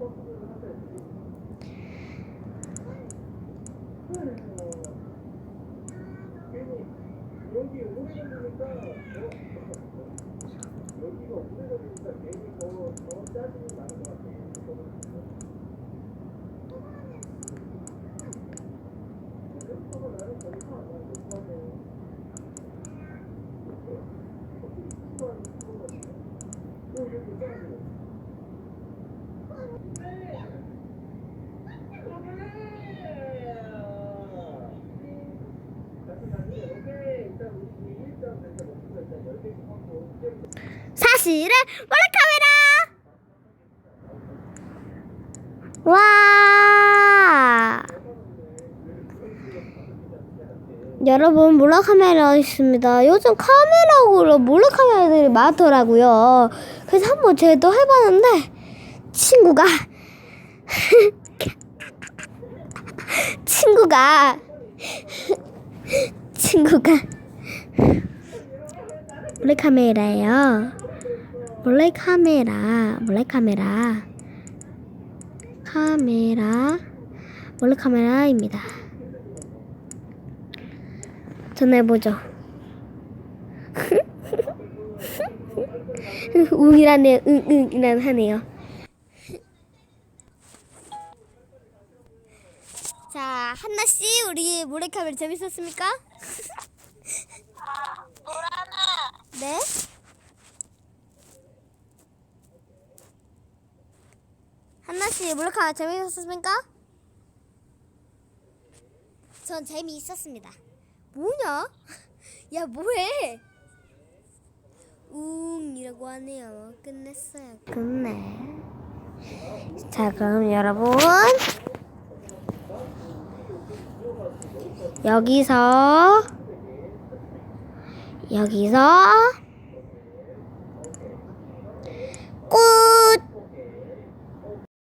여기 오래 걸리니까 여기가 오래 걸리니까 괜히 더, 더 짜증이 나는 것 같아요. 그래서 나는 거기서 안 가는 거 좋아해. 또 이렇게 짜증 사실은 몰래카메라! 와! 여러분 몰래카메라 있습니다. 요즘 카메라로 몰래카메라들이 많더라고요. 그래서 한번 제가 해봤는데 친구가 친구가 친구가 몰래 카메라예요. 몰래 카메라 몰래 카메라. 카메라 몰래 카메라입니다. 전화해보죠. 응이라네요. 응 응 이란 하네요. 자 한나씨 우리 몰래카메라 재밌었습니까? 네? 한나씨 몰래카메라 재미있었습니까? 전 재미있었습니다 뭐냐? 야 뭐해? 웅이라고 하네요 끝냈어요 끝내 자 그럼 여러분 여기서 여기서